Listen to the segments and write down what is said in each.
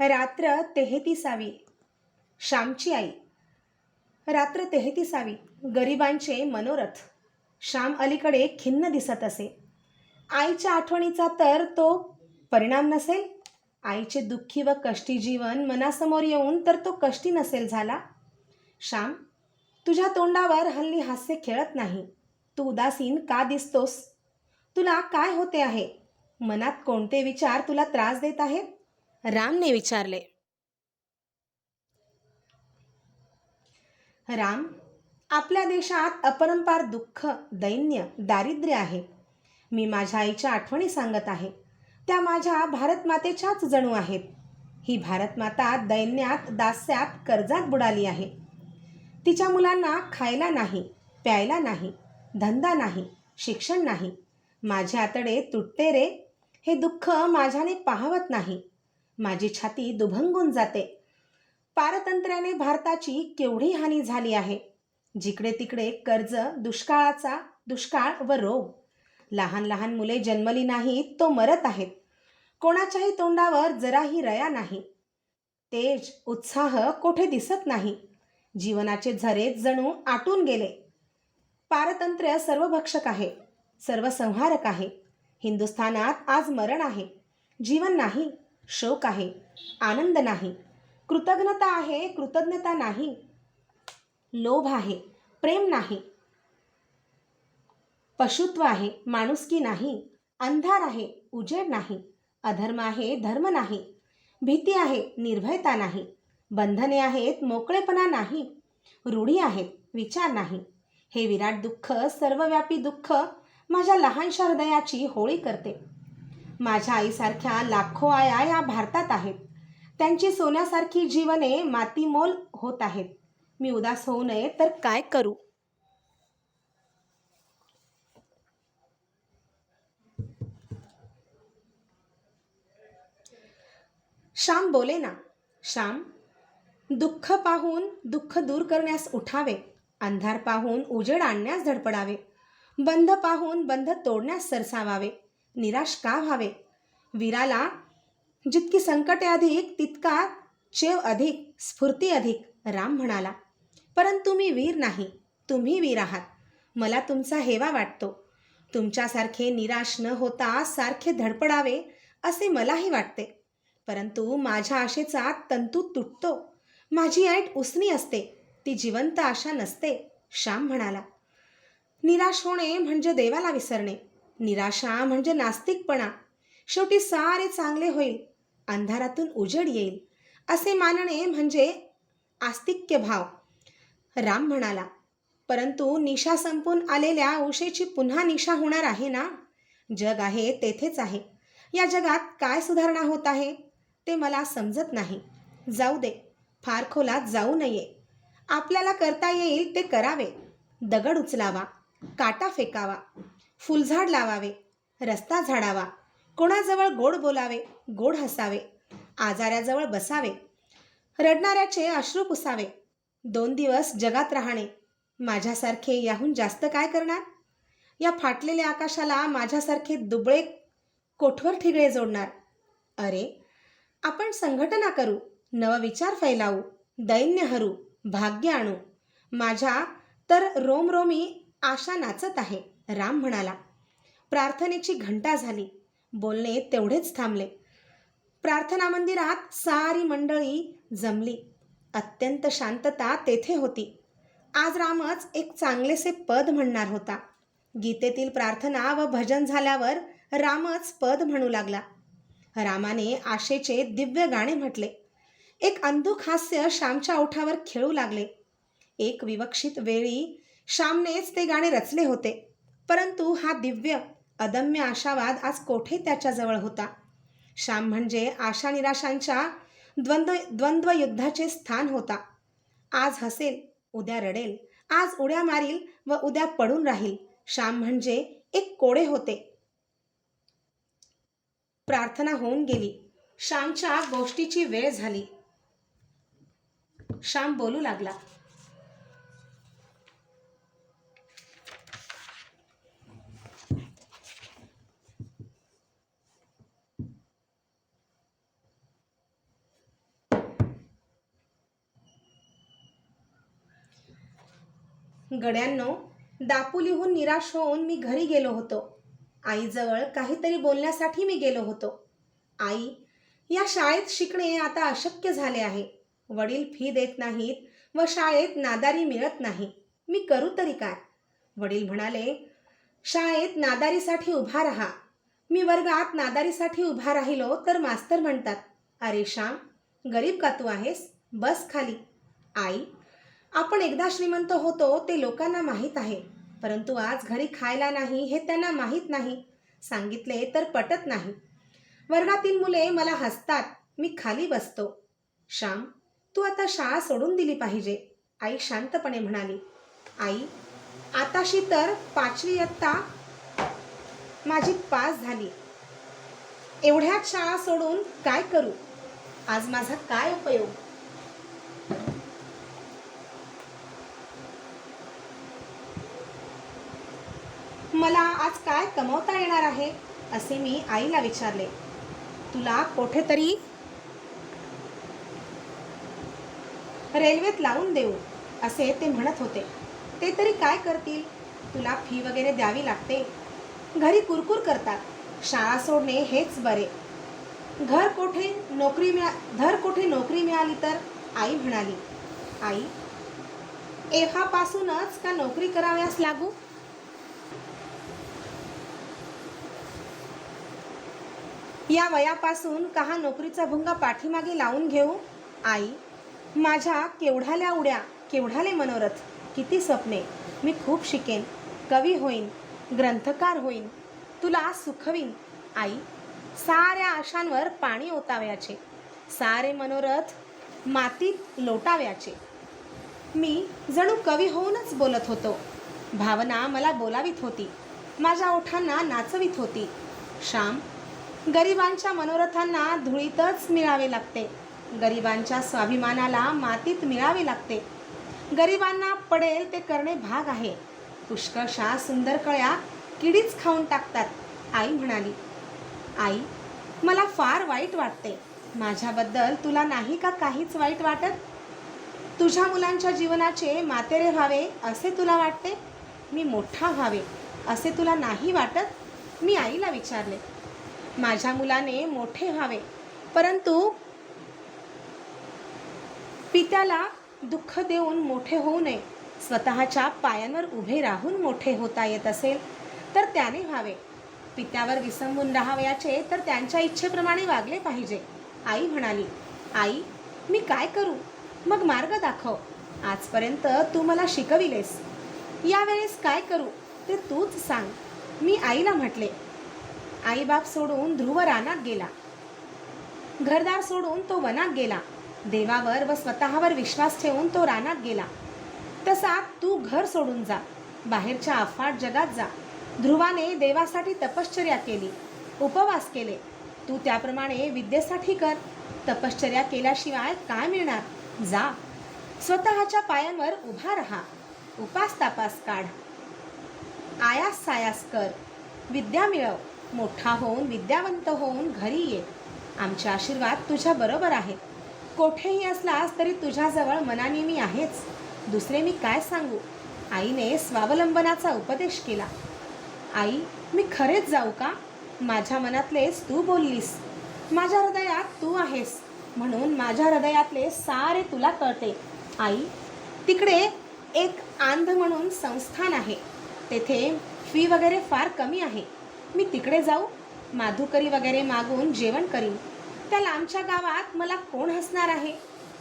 रात्र तेहतीसावी श्यामची आई. रात्र तेहतीसावी गरिबांचे मनोरथ. श्याम अलीकडे खिन्न दिसत असे. आईच्या आठवणीचा तर तो परिणाम नसेल? आईचे दुःखी व कष्टी जीवन मनासमोर येऊन तर तो कष्टी नसेल झाला? श्याम तुझ्या तोंडावर हल्ली हास्य खेळत नाही. तू उदासीन का दिसतोस? तुला काय होते आहे? मनात कोणते विचार तुला त्रास देत आहेत? रामने विचारले राम आपल्या देशात अपरंपार दुःख दैन्य दारिद्र्य आहे. मी माझ्या आईच्या आठवणी सांगत आहे. त्या माझ्या भारतमातेच्याच जणू आहेत. ही भारतमाता दैन्यात दास्यात कर्जात बुडाली आहे. तिच्या मुलांना खायला नाही प्यायला नाही धंदा नाही शिक्षण नाही. माझे आतडे तुटते रे. हे दुःख माझ्याने पाहवत नाही. माझी छाती दुभंगून जाते. पारतंत्र्याने भारताची केवढी हानी झाली आहे? जिकडे तिकडे कर्ज दुष्काळाचा दुष्काळ व रोग. लहान लहान मुले जन्मली नाहीत तो मरत आहेत. कोणाच्याही तोंडावर जराही रया नाही. तेज उत्साह कोठे दिसत नाही. जीवनाचे झरे जणू आटून गेले. पारतंत्र्य सर्वभक्षक आहे सर्वसंहारक आहे. हिंदुस्थानात आज मरण आहे. जीवन नाही. शोक आहे आनंद नाही. कृतज्ञता आहे कृतज्ञता नाही. लोभ आहे प्रेम नाही. पशुत्व आहे माणुसकी नाही. अंधार आहे उजेड नाही. अधर्म आहे धर्म नाही. भीती आहे निर्भयता नाही. बंधने आहेत मोकळेपणा नाही. रूढी आहेत विचार नाही. हे विराट दुःख सर्वव्यापी दुःख माझ्या लहानशा हृदयाची होळी करते. माझ्या आईसारख्या लाखो आया या भारतात आहेत. त्यांची सोन्यासारखी जीवने मातीमोल होत आहेत. मी उदास होऊ नये तर काय करू? श्याम बोले ना श्याम दुःख पाहून दुःख दूर करण्यास उठावे. अंधार पाहून उजेड आणण्यास धडपडावे. बंध पाहून बंध तोडण्यास सरसावावे. निराश का व्हावे? वीराला जितकी संकटे अधिक तितका चेव अधिक स्फूर्ती अधिक राम म्हणाला. परंतु मी वीर नाही तुम्ही वीर आहात. मला तुमचा हेवा वाटतो. तुमच्यासारखे निराश न होता सारखे धडपडावे असे मलाही वाटते. परंतु माझ्या आशेचा तंतू तुटतो. माझी ऐट उसनी असते. ती जिवंत आशा नसते श्याम म्हणाला. निराश होणे म्हणजे देवाला विसरणे. निराशा म्हणजे नास्तिकपणा. शेवटी सारे चांगले होईल अंधारातून उजड येईल असे मानणे म्हणजे आस्तिक्य भाव. राम म्हणाला परंतु निशा संपून आलेल्या उशेची पुन्हा निशा होणार आहे ना? जग आहे तेथेच आहे. या जगात काय सुधारणा होत आहे? ते मला समजत नाही. जाऊ दे फार खोलात जाऊ नये. आपल्याला करता येईल ते करावे. दगड उचलावा काटा फेकावा. फुलझाड लावावे रस्ता झाडावा कोणाजवळ गोड बोलावे गोड हसावे आजाऱ्याजवळ बसावे रडणाऱ्याचे अश्रू पुसावे दोन दिवस जगात राहणे माझ्यासारखे याहून जास्त काय करणार? या फाटलेल्या आकाशाला माझ्यासारखे दुबळे कोठवर ठिगळे जोडणार? अरे आपण संघटना करू नवविचार फैलावू दैन्य हरू भाग्य आणू माझ्या तर रोमरोमी आशा नाचत आहे. राम म्हणाला प्रार्थनेची घंटा झाली. बोलणे तेवढेच थांबले. प्रार्थना मंदिरात सारी मंडळी जमली. अत्यंत शांतता तेथे होती. आज रामच एक चांगलेसे पद म्हणणार होता. गीतेतील प्रार्थना व भजन झाल्यावर रामच पद म्हणू लागला. रामाने आशेचे दिव्य गाणे म्हटले. एक अंधुक हास्य श्यामच्या ओठावर खेळू लागले. एक विवक्षित वेळी श्यामनेच ते गाणे रचले होते. परंतु हा दिव्य अदम्य आशावाद आज कोठे त्याच्याजवळ होता? श्याम म्हणजे आशा निराशांच्या द्वंद्व द्वंद्व युद्धाचे स्थान होता. आज हसेल उद्या रडेल आज उड्या मारील व उद्या पडून राहील. श्याम म्हणजे एक कोडे होते. प्रार्थना होऊन गेली. श्यामच्या गोष्टीची वेळ झाली. श्याम बोलू लागला. गड्यांनो दापोलीहून निराश होऊन मी घरी गेलो होतो. आईजवळ काहीतरी बोलण्यासाठी मी गेलो होतो. आई या शाळेत शिकणे आता अशक्य झाले आहे. वडील फी देत नाहीत व शाळेत नादारी मिळत नाही. मी करू तरी काय? वडील म्हणाले शाळेत नादारीसाठी उभा राहा. मी वर्गात नादारीसाठी उभा राहिलो तर मास्तर म्हणतात अरे श्याम गरीब का तू आहेस? बस खाली. आई आपण एकदा श्रीमंत होतो ते लोकांना माहीत आहे. परंतु आज घरी खायला नाही हे त्यांना माहीत नाही. सांगितले तर पटत नाही. वर्गातील मुले मला हसतात मी खाली बसतो. श्याम तू आता शाळा सोडून दिली पाहिजे आई शांतपणे म्हणाली. आई आताशी तर पाचवी इयत्ता माझी पास झाली. एवढ्यात शाळा सोडून काय करू? आज माझा काय उपयोग? मला आज काय कमवता येणार आहे असे मी आईला विचारले. तुला कोठेतरी रेल्वेत लावून देऊ असे ते म्हणत होते. ते तरी काय करतील? तुला फी वगैरे द्यावी लागते. घरी कुरकुर करतात. शाळा सोडणे हेच बरे. घर कोठे नोकरी मिळा घर कोठे नोकरी मिळाली तर? आई म्हणाली आई एव्हापासूनच का नोकरी कराव्यास लागू? या वयापासून का हा नोकरीचा भुंगा पाठीमागे लावून घेऊ? आई माझ्या केवढाल्या उड्या केवढाले मनोरथ किती स्वप्ने. मी खूप शिकेन कवी होईन ग्रंथकार होईन तुला सुखवीन. आई साऱ्या आशांवर पाणी ओताव्याचे. सारे मनोरथ मातीत लोटाव्याचे. मी जणू कवी होऊनच बोलत होतो. भावना मला बोलावीत होती. माझ्या ओठांना नाचवीत होती. श्याम गरिबांच्या मनोरथांना धुळीतच मिळावे लागते. गरिबांच्या स्वाभिमानाला मातीत मिळावे लागते. गरिबांना पडेल ते करणे भाग आहे. पुष्कळशा सुंदर कळ्या किडीच खाऊन टाकतात आई म्हणाली. आई मला फार वाईट वाटते. माझ्याबद्दल तुला नाही का काहीच वाईट वाटत? तुझ्या मुलांच्या जीवनाचे मातेरे व्हावे असे तुला वाटते? मी मोठा व्हावे असे तुला नाही वाटत? मी आईला विचारले. माझ्या मुलाने मोठे व्हावे. परंतु पित्याला दुःख देऊन मोठे होऊ नये. स्वतःच्या पायांवर उभे राहून मोठे होता येत असेल तर त्याने व्हावे. पित्यावर विसंबून राहावयाचे तर त्यांच्या इच्छेप्रमाणे वागले पाहिजे. आई म्हणाली आई मी काय करू? मग मार्ग दाखव. आजपर्यंत तू मला शिकविलेस. यावेळेस काय करू ते तूच सांग. मी आईला म्हटले आईबाप सोडून ध्रुव रानात गेला. घरदार सोडून तो वनात गेला. देवावर व स्वतःवर विश्वास ठेवून तो रानात गेला. तसा तू घर सोडून जा. बाहेरच्या अफाट जगात जा. ध्रुवाने देवासाठी तपश्चर्या केली. उपवास केले. तू त्याप्रमाणे विद्येसाठी कर. तपश्चर्या केल्याशिवाय काय मिळणार? जा. स्वतःच्या पायांवर उभा राहा. उपास तापास काढ. आयास सायास कर. विद्या मिळव. मोठा होऊन विद्यावंत होऊन घरी ये. आमचे आशीर्वाद तुझ्या बरोबर आहे. कोठेही असलास तरी तुझ्याजवळ मनाने मी आहेच. दुसरे मी काय सांगू? आईने स्वावलंबनाचा उपदेश केला. आई मी खरेच जाऊ का? माझ्या मनातलेच तू बोललीस. माझ्या हृदयात तू आहेस. म्हणून माझ्या हृदयातले सारे तुला कळते. आई तिकडे एक आंध म्हणून संस्थान आहे. तेथे फी वगैरे फार कमी आहे. मी तिकडे जाऊ माधुकरी वगैरे मागून जेवण करीन. त्या लांबच्या गावात मला कोण हसणार आहे?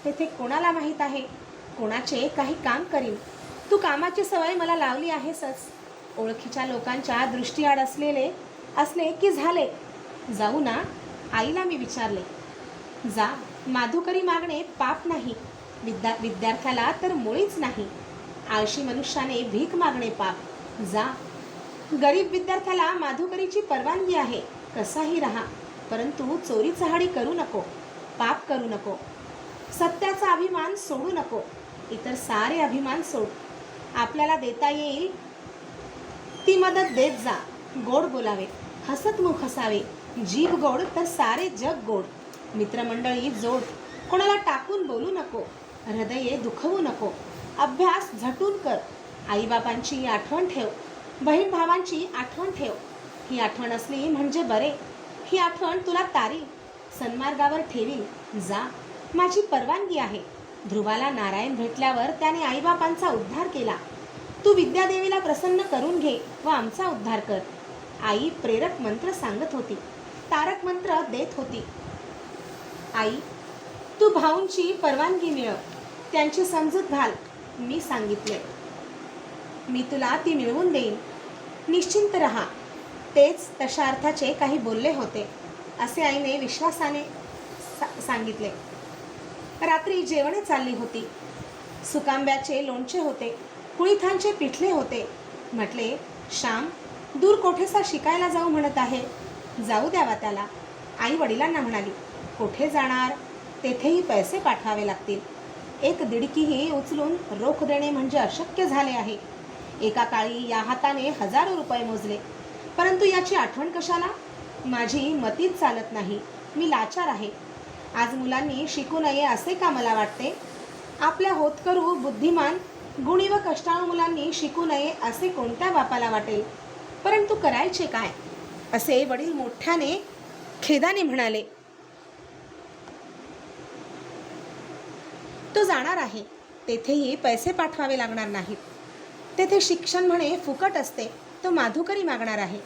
तेथे कोणाला माहीत आहे? कोणाचे काही काम करीन? तू कामाची सवय मला लावली आहेसच ओळखीच्या लोकांच्या दृष्टीआड असलेले असले की झाले. जाऊ ना आईला मी विचारले. जा माधुकरी मागणे पाप नाही. विद्या विद्यार्थ्याला तर मुळीच नाही. आळशी मनुष्याने भीक मागणे पाप. जा गरीब विद्यार्थ्याला माधुकरीची परवानगी आहे. कसाही राहा परंतु चोरी चहाडी करू नको पाप करू नको. सत्याचा अभिमान सोडू नको इतर सारे अभिमान सोड. आपल्याला देता येईल. ती मदत देत जा गोड बोलावे हसतमुख असावे जीभ गोड तर सारे जग गोड. मित्रमंडळी जोड कोणाला टाकून बोलू नको हृदये दुखवू नको अभ्यास झटून कर आईबापांची आठवण ठेव. बहीण भावांची आठवण ठेव. ही आठवण असली म्हणजे बरे. ही आठवण तुला तारी. सन्मार्गावर ठेवील जा. माझी परवानगी आहे. ध्रुवाला नारायण भेटल्यावर त्याने आईबापांचा उद्धार केला. तू विद्यादेवीला प्रसन्न करून घे व आमचा उद्धार कर. आई प्रेरक मंत्र सांगत होती. तारक मंत्र देत होती. आई तू भाऊंची परवानगी मिळव. त्यांची समजूत घाल. मी सांगितले. मी तुला ती मिळवून देईन. निश्चिंत रहा. तेच तशा अर्थाचे काही बोलले होते असे आईने विश्वासाने सा- सांगितले. रात्री जेवणे चालली होती. सुकांब्याचे लोणचे होते कुळीथांचे पिठले होते. म्हटले श्याम दूर कोठेसा शिकायला जाऊ म्हणत आहे? जाऊ द्यावा त्याला. आई वडिलांना म्हणाली कोठे जाणार? तेथेही पैसे पाठवावे लागतील. एक दिडकीही उचलून रोख देणे म्हणजे अशक्य झाले आहे. एका काळी या हाताने हजारो रुपये मोजले. परंतु याची आठवण कशाला? माझी मतीच चालत नाही. मी लाचार आहे. आज मुलांनी शिकू नये असे का मला वाटते? आपल्या होतकरू बुद्धिमान गुणी व कष्टाळू मुलांनी शिकू नये असे कोणत्या बापाला वाटेल? परंतु करायचे काय? असे वडील मोठ्याने खेदाने म्हणाले. तो जाणार आहे. तेथेही पैसे पाठवावे लागणार नाहीत. तेथे शिक्षण म्हणे फुकट असते. तो माधुकरी मागणार आहे.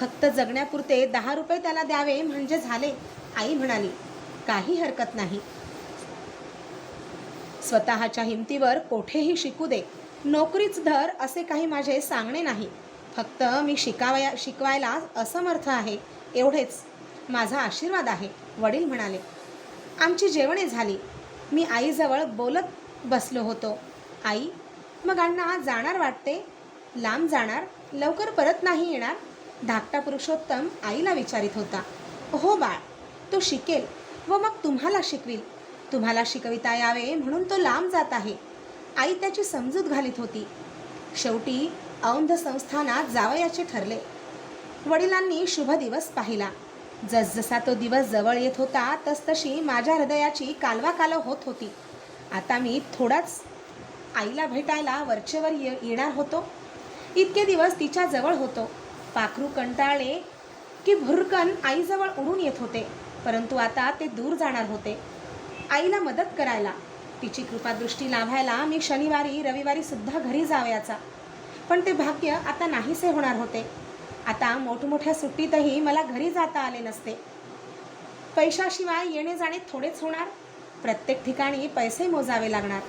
फक्त जगण्यापुरते दहा रुपये त्याला द्यावे म्हणजे झाले आई म्हणाली. काही हरकत नाही. स्वतःच्या हिमतीवर कोठेही शिकू दे. नोकरीच धर असे काही माझे सांगणे नाही. फक्त मी शिकावया शिकवायला असमर्थ आहे एवढेच. माझा आशीर्वाद आहे वडील म्हणाले. आमची जेवणे झाली. मी आईजवळ बोलत बसलो होतो. आई मग अण्णा जाणार वाटते लांब जाणार लवकर परत नाही येणार धाकटा पुरुषोत्तम आईला विचारित होता. हो बाळ तो शिकेल व मग तुम्हाला शिकवेल. तुम्हाला शिकविता यावे म्हणून तो लांब जात आहे. आई त्याची समजूत घालीत होती. शेवटी औंध संस्थानात जावयाचे ठरले. वडिलांनी शुभ दिवस पाहिला. जसजसा तो दिवस जवळ येत होता तसतशी माझ्या हृदयाची कालवा कालव होत होती. आता मी थोडाच आईला भेटायला वरचेवर ये येणार होतो. इतके दिवस तिच्या जवळ होतो. पाखरू कंटाळले की भुरकन आईजवळ उडून येत होते परंतु आता ते दूर जाणार होते. आईला मदत करायला. तिची कृपादृष्टी लाभायला मी शनिवारी रविवारी सुद्धा घरी जावयाचा. पण ते भाग्य आता नाहीसे होणार होते. आता मोठमोठ्या सुट्टीतही मला घरी जाता आले नसते. पैशाशिवाय येणे जाणे थोडेच होणार. प्रत्येक ठिकाणी पैसे मोजावे लागणार.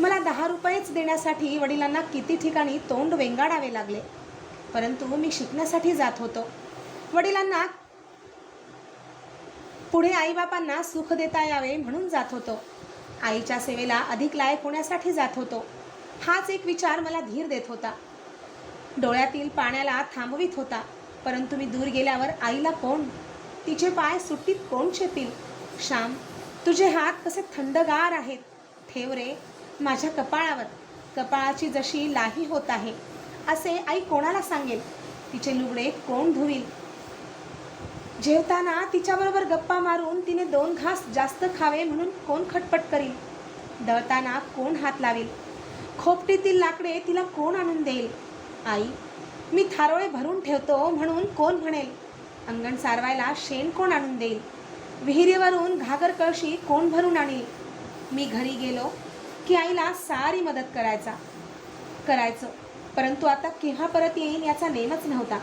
मला दहा रुपयेच देण्यासाठी वडिलांना किती ठिकाणी तोंड वेंगाडावे लागले. परंतु मी शिकण्यासाठी जात होतो. वडिलांना पुढे आईबापांना सुख देता यावे म्हणून जात होतो. आईच्या सेवेला अधिक लायक होण्यासाठी जात होतो. हाच एक विचार मला धीर देत होता. डोळ्यातील पाण्याला थांबवित होता. परंतु मी दूर गेल्यावर आईला कोण? तिचे पाय सुट्टीत कोण शेतील श्याम तुझे हात कसे थंडगार आहेत. ठेव रे माझ्या कपाळावर. कपाळाची जशी लाही होत आहे असे आई कोणाला सांगेल? तिचे लुगडे कोण धुईल जेवताना तिच्याबरोबर गप्पा मारून तिने दोन घास जास्त खावे म्हणून कोण खटपट करील? दळताना कोण हात लावेल? खोपटीतील लाकडे तिला कोण आणून देईल? आई मी थारोळे भरून ठेवतो म्हणून कोण म्हणेल? अंगण सारवायला शेण कोण आणून देईल? विहिरीवरून घागर कळशी कोण भरून आणील? मी घरी गेलो की आईला सारी मदत करायचा करायचं. परंतु आता केव्हा परत येईन याचा नेमच नव्हता.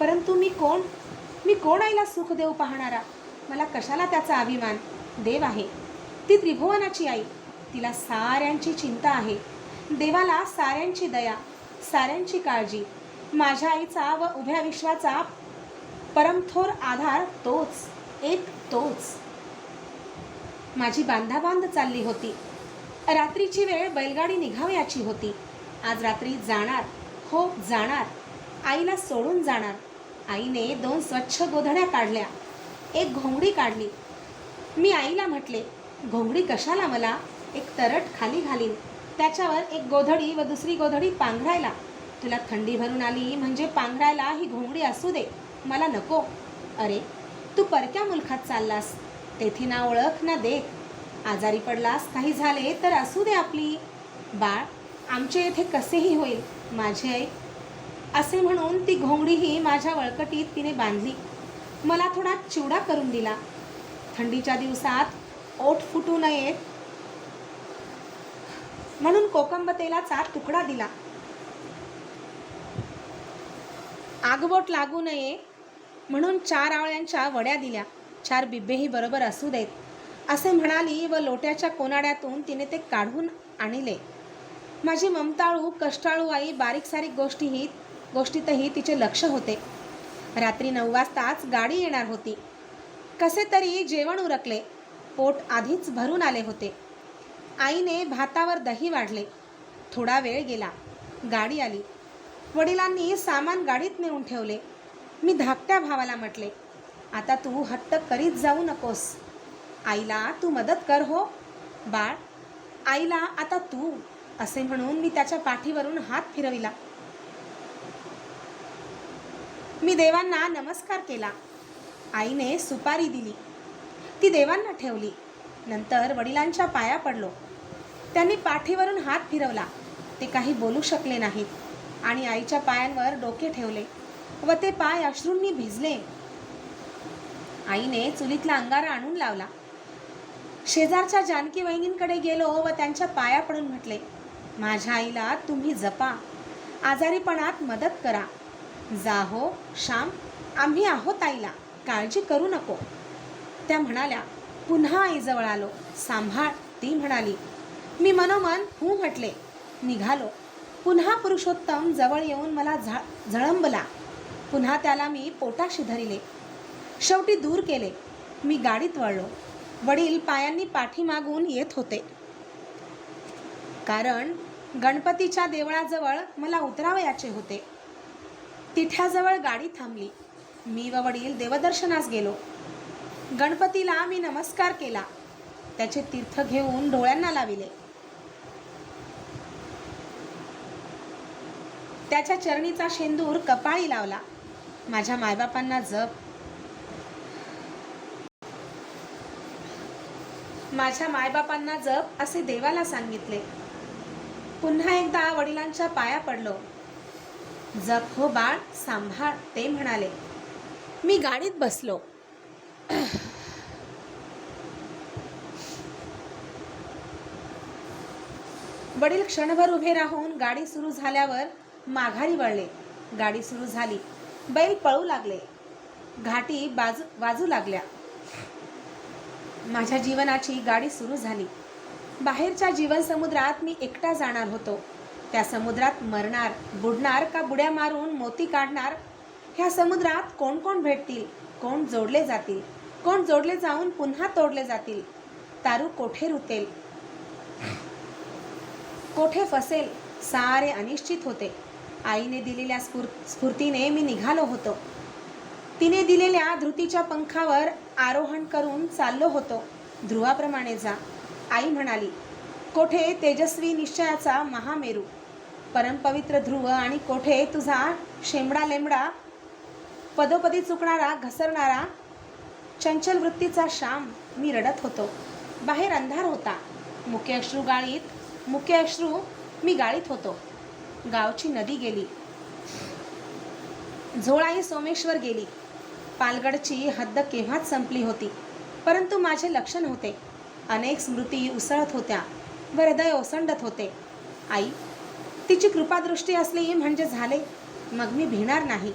परंतु मी कोण? मी कोण आईला सुख देऊ पाहणारा? मला कशाला त्याचा अभिमान? देव आहे. ती त्रिभुवनाची आई. तिला साऱ्यांची चिंता आहे. देवाला साऱ्यांची दया साऱ्यांची काळजी. माझ्या आईचा व उभ्या विश्वाचा परमथोर आधार तोच एक तोच. माझी बांधाबांध चालली होती. रात्रीची वेळ बैलगाडी निघावयाची होती. आज रात्री जाणार हो जाणार. आईला सोडून जाणार. आईने दोन स्वच्छ गोधड्या काढल्या. एक घोंगडी काढली. मी आईला म्हटले घोंगडी कशाला मला? एक तरट खाली घालीन. त्याच्यावर एक गोधडी व दुसरी गोधडी पांघरायला. तुला थंडी भरून आली म्हणजे पांघरायला ही घोंगडी असू दे. मला नको. अरे तू परक्या मुलखात चाललास. तेथे ना ओळख ना देख. आजारी पडलास काही झाले तर असू दे आपली बाळ. आमच्या येथे कसेही होईल माझी आई. असे म्हणून ती घोंगडीही माझ्या वळकटीत तिने बांधली. मला थोडा चिवडा करून दिला. थंडीच्या दिवसात ओठ फुटू नयेत म्हणून कोकंब तेलाचा तुकडा दिला. आगबोट लागू नये म्हणून चार आवळ्यांच्या वड्या दिल्या. चार बिब्बेही बरोबर असू देत. असे म्हणाली व लोट्याच्या कोनाड्यातून तिने ते काढून आणले. माझी ममताळू कष्टाळू आई बारीक सारीक गोष्टीही गोष्टीतही तिचे लक्ष होते. रात्री नऊ वाजताच गाडी येणार होती. कसे तरी जेवण उरकले. पोट आधीच भरून आले होते. आईने भातावर दही वाढले. थोडा वेळ गेला. गाडी आली. वडिलांनी सामान गाडीत नेऊन ठेवले. मी धाकट्या भावाला म्हटले आता तू हट्ट करीत जाऊ नकोस. आईला तू मदत कर हो. बाळ आईला आता तू असे म्हणून मी त्याच्या पाठीवरून हात फिरविला. मी देवांना नमस्कार केला. आईने सुपारी दिली. ती देवांना ठेवली. नंतर वडिलांच्या पाया पडलो. त्यांनी पाठीवरून हात फिरवला. ते काही बोलू शकले नाहीत आणि आईच्या पायांवर डोके ठेवले व ते पाय अश्रूंनी भिजले. आईने चुलीतला अंगारा आणून लावला. शेजारच्या जानकी वहिनींकडे गेलो व त्यांच्या पाया पडून म्हटले माझ्या आईला तुम्ही जपा आजारीपणात मदत करा. जा हो श्याम आम्ही आहोत आईला काळजी करू नको. त्या म्हणाल्या पुन्हा आईजवळ आलो सांभाळ ती म्हणाली. मी मनोमन हू म्हटले निघालो. पुन्हा पुरुषोत्तम जवळ येऊन मला झा झळंबला. पुन्हा त्याला मी पोटाशी धरिले. शेवटी दूर केले. मी गाडीत वळलो. वडील पायांनी पाठीमागून येत होते. कारण गणपतीच्या देवळाजवळ मला उतरावयाचे होते. तिथ्याजवळ गाडी थांबली. मी व वडील देवदर्शनास गेलो. गणपतीला मी नमस्कार केला. त्याचे तीर्थ घेऊन डोळ्यांना लाविले. त्याच्या चरणीचा शेंदूर कपाळी लावला. माझ्या मायबापांना जप माझ्या मायबापांना जप असे देवाला सांगितले. पुन्हा एकदा वडिलांच्या पाया पडलो. जप हो बाळ सांभाळ ते म्हणाले. मी गाडीत बसलो. वडील क्षणभर उभे राहून गाडी सुरू झाल्यावर माघारी वळले. गाडी सुरू झाली. बैल पळू लागले. घाटी बाजू वाजू लागल्या. माझ्या जीवनाची गाडी सुरू झाली. बाहेरच्या जीवनसमुद्रात मी एकटा जाणार होतो. त्या समुद्रात मरणार बुडणार का बुड्या मारून मोती काढणार? ह्या समुद्रात कोण कोण भेटतील? कोण जोडले जातील? कोण जोडले जाऊन पुन्हा तोडले जातील? तारू कोठे रुतेल? कोठे फसेल? सारे अनिश्चित होते. आईने दिलेल्या स्फूर स्फूर्तीने मी निघालो होतो. तिने दिलेल्या धृतीच्या पंखावर आरोहण करून चाललो होतो. ध्रुवाप्रमाणे जा आई म्हणाली. कोठे तेजस्वी निश्चयाचा महामेरू? परमपवित्र ध्रुव आणि कोठे तुझा शेंबडा लेंबडा पदोपदी चुकणारा घसरणारा चंचल वृत्तीचा श्याम मी रडत होतो. बाहेर अंधार होता. मुके अश्रू गाळीत मुके अश्रू मी गाळीत होतो. गावची नदी गेली. झोळाई सोमेश्वर गेली. पालगडची हद्द केव्हाच संपली होती? परंतु माझे लक्ष नव्हते. अनेक स्मृती उसळत होत्या व हृदय ओसंडत होते. आई तिची कृपादृष्टी असली म्हणजे झाले. मग मी भिणार नाही.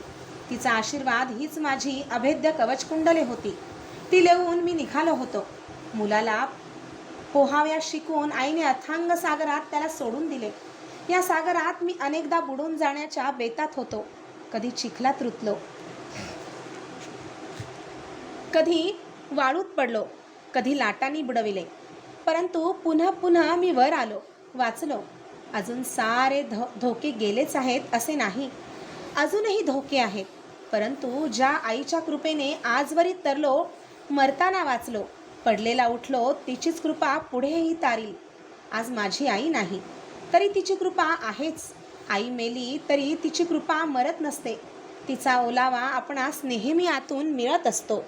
तिचा आशीर्वाद हीच माझी अभेद्य कवचकुंडले होती. ती लिहून मी निघालो होतो. मुलाला पोहाव्या शिकून आईने अथांग सागरात त्याला सोडून दिले. या सागरात मी अनेकदा बुडून जाण्याच्या बेतात होतो. कधी चिखलात रुतलो. कधी वाळूत पडलो कधी लाटांनी बुडविले. परंतु पुन्हा पुन्हा मी वर आलो वाचलो. अजून सारे धो धोके गेलेच आहेत असे नाही. अजूनही धोके आहेत. परंतु ज्या आईच्या कृपेने आजवरी तरलो मरताना वाचलो. पडलेला उठलो तिचीच कृपा पुढेही तारील. आज माझी आई नाही तरी तिची कृपा आहेच. आई मेली तरी तिची कृपा मरत नसते. तिचा ओलावा आपणास नेहमी आतून मिळत असतो.